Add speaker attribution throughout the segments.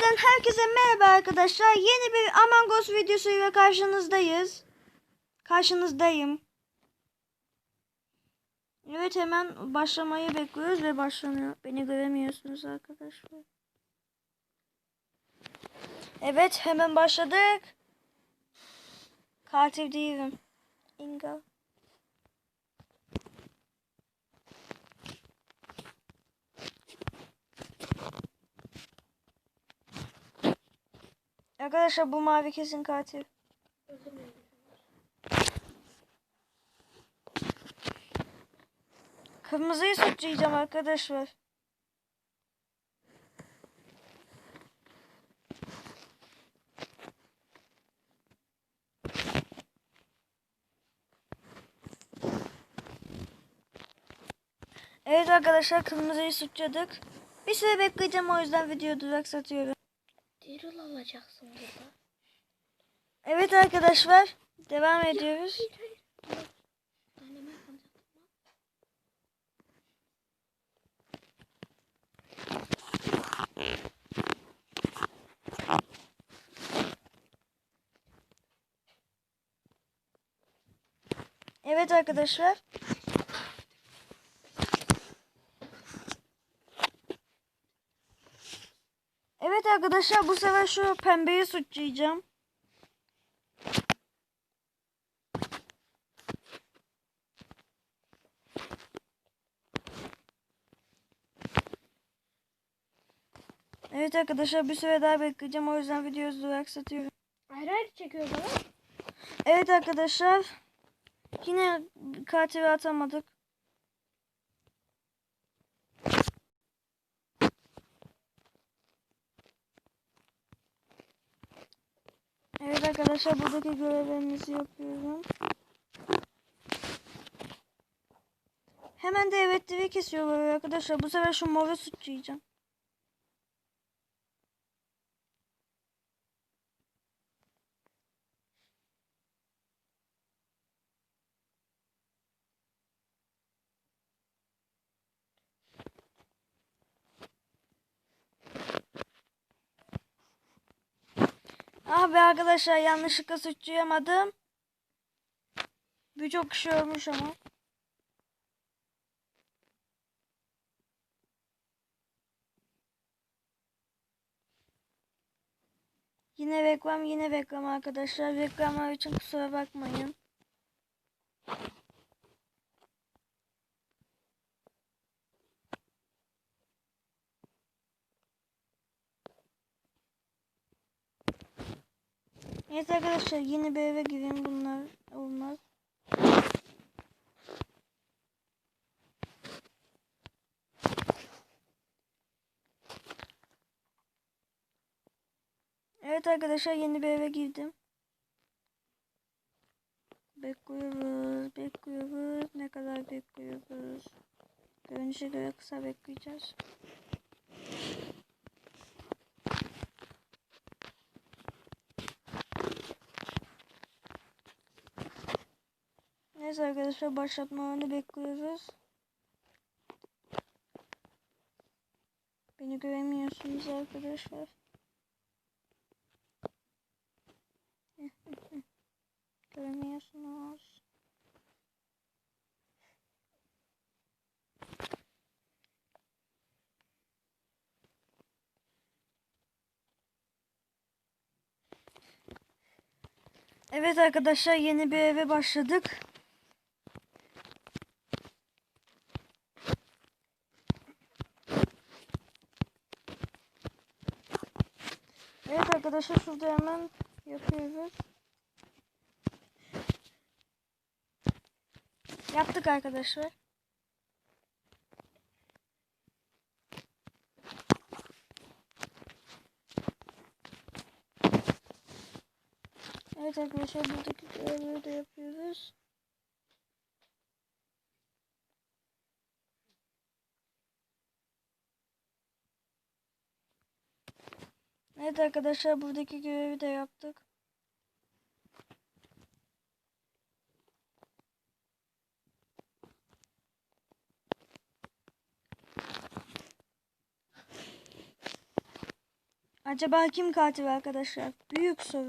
Speaker 1: Yeniden herkese merhaba arkadaşlar. Yeni bir Among Us videosuyla karşınızdayız. Karşınızdayım. Evet hemen başlamayı bekliyoruz ve başlanıyor. Beni göremiyorsunuz arkadaşlar. Evet hemen başladık. Katil değilim. Inga. Arkadaşlar bu mavi kesin katil. Kırmızıyı suçlayacağım arkadaşlar. Evet arkadaşlar kırmızıyı suçladık. Bir süre bekleyeceğim o yüzden videoyu duraksatıyorum.
Speaker 2: Daryl alacaksın burada.
Speaker 1: Evet arkadaşlar devam ediyoruz.
Speaker 2: Hayır hayır.
Speaker 1: Evet arkadaşlar. Evet arkadaşlar bu sefer şu pembeyi suçlayacağım. Evet arkadaşlar bir süre daha bekleyeceğim o yüzden videoyu duraksatıyorum.
Speaker 2: Ayrı ayrı çekiyor bana.
Speaker 1: Evet arkadaşlar. Yine katili atamadık. Evet arkadaşlar buradaki görevlerimizi yapıyorum. Hemen de evet diye kesiyorlar arkadaşlar. Bu sefer şu moru suçlayacağım. Ah be arkadaşlar yanlışlıkla suçlayamadım. Birçok kişi ölmüş ama. Yine reklam yine reklam arkadaşlar. Reklamlar için kusura bakmayın. Evet arkadaşlar yeni bir eve gireyim bunlar olmaz. Evet arkadaşlar yeni bir eve girdim. Bekliyoruz, bekliyoruz. Ne kadar bekliyoruz? Görünüşe göre kısa bekleyeceğiz. Neyse arkadaşlar başlatmalarını bekliyoruz. Beni göremiyorsunuz arkadaşlar. Göremiyorsunuz. Evet arkadaşlar yeni bir eve başladık. Evet arkadaşlar şurada hemen yapıyoruz. Yaptık arkadaşlar. Evet arkadaşlar buradaki görevleri de yapıyoruz. Evet arkadaşlar buradaki görevi de yaptık. Acaba kim katil arkadaşlar? Büyük soru.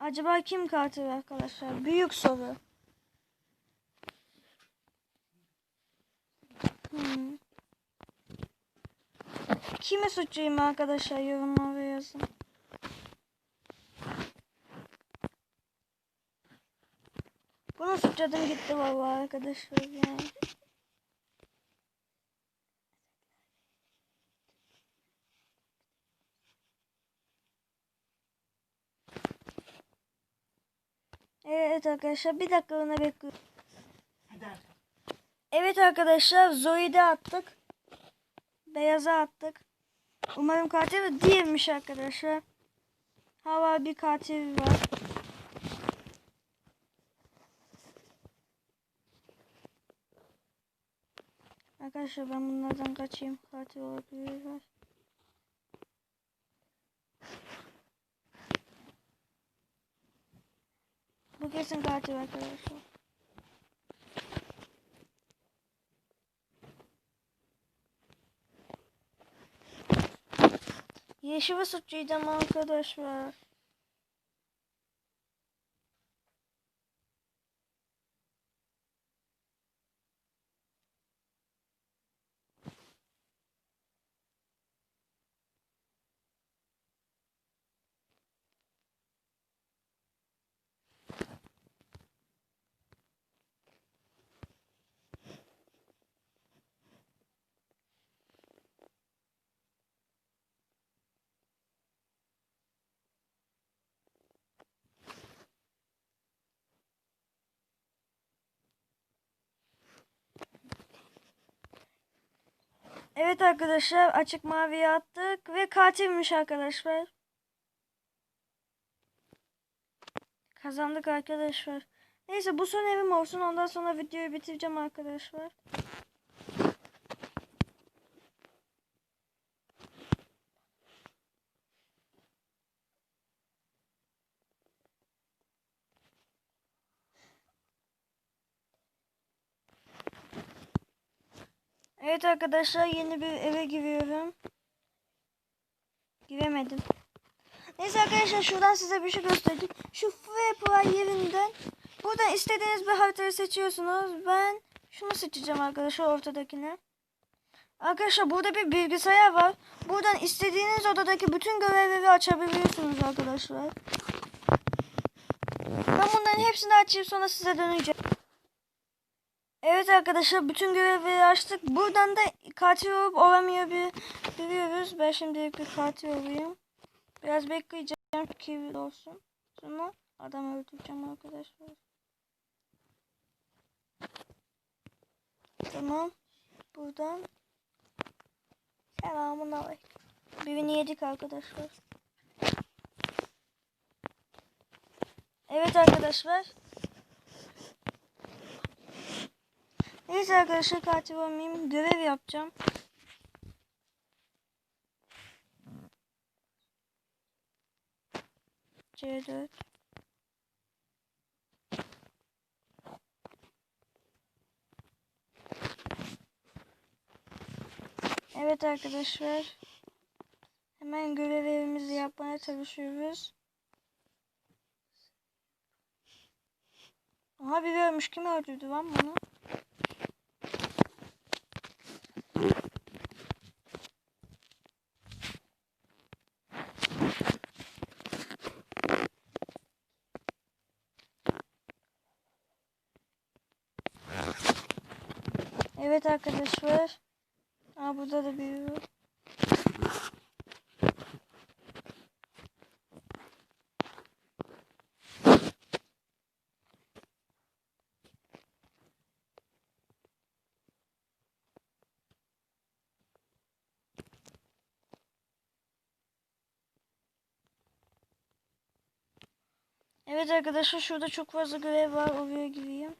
Speaker 1: Acaba kim katil arkadaşlar? Büyük soru. Kimi suçlayayım arkadaşlar yorumlara yazın. Bunu suçladım gitti vallahi arkadaşlar yani. Evet arkadaşlar bir dakikalığına bekliyorum. Evet arkadaşlar Zoe'de attık. Beyaza attık. Umarım katil değilmiş arkadaşlar. Hava bir katil var. Arkadaşlar ben bunlardan kaçayım. Katil olabilirler. Bu kesin katil arkadaşlar. Yeşil'i suçlayacağım arkadaşlar. Evet arkadaşlar açık maviye attık ve katilmiş arkadaşlar. Kazandık arkadaşlar. Neyse bu son evim olsun ondan sonra videoyu bitireceğim arkadaşlar. Evet arkadaşlar yeni bir eve giriyorum. Giremedim. Neyse arkadaşlar şuradan size bir şey göstereyim. Şu Free yerinden buradan istediğiniz bir haritayı seçiyorsunuz. Ben şunu seçeceğim arkadaşlar ortadakini. Arkadaşlar burada bir bilgisayar var. Buradan istediğiniz odadaki bütün görevleri açabiliyorsunuz arkadaşlar. Ben bunların hepsini açayım sonra size döneceğim. Evet arkadaşlar bütün görevleri açtık. Buradan da katil olup olamıyor bir biliyoruz. Ben şimdi bir katil olayım. Biraz bekleyeceğim ki olsun. Sonra adam öldüreceğim arkadaşlar. Tamam. Buradan selamun aleyküm. Birini yedik arkadaşlar. Evet arkadaşlar. Neyse arkadaşlar katil olmayayım. Görev yapacağım. C4 Evet arkadaşlar. Hemen görevlerimizi yapmaya çalışıyoruz. Aha biri ölmüş. Kim öldürdü lan bunu? Evet arkadaşlar. Aa burada da biri var. Evet arkadaşlar şurada çok fazla görev var. Oraya gireyim.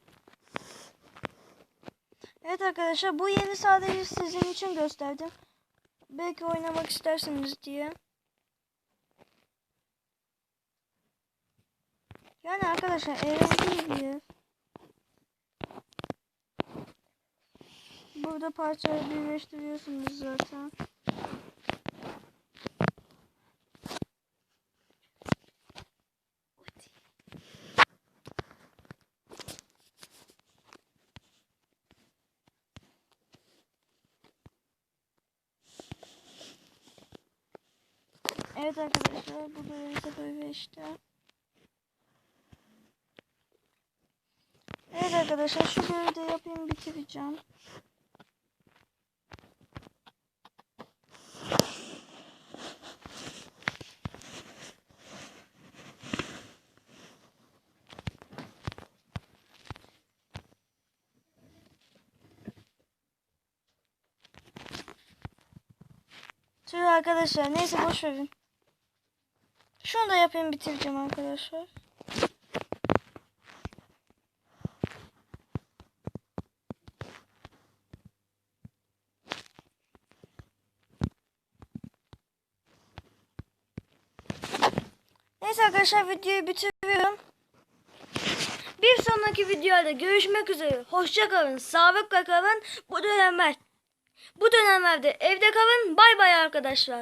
Speaker 1: Evet arkadaşlar bu yeri sadece sizin için gösterdim. Belki oynamak istersiniz diye. Yani arkadaşlar eğlenceli bir yer. Burada parçaları birleştiriyorsunuz zaten. Evet arkadaşlar bu görevi de böyle işte. Evet arkadaşlar şu görevi de yapayım bitireceğim. Tüh arkadaşlar neyse boş verin. Şunu da yapayım bitireceğim arkadaşlar. Neyse arkadaşlar videoyu bitiriyorum. Bir sonraki videoda görüşmek üzere. Hoşça kalın. Sağlıkla kalın. Bu dönemler bu dönemlerde evde kalın. Bay bay arkadaşlar.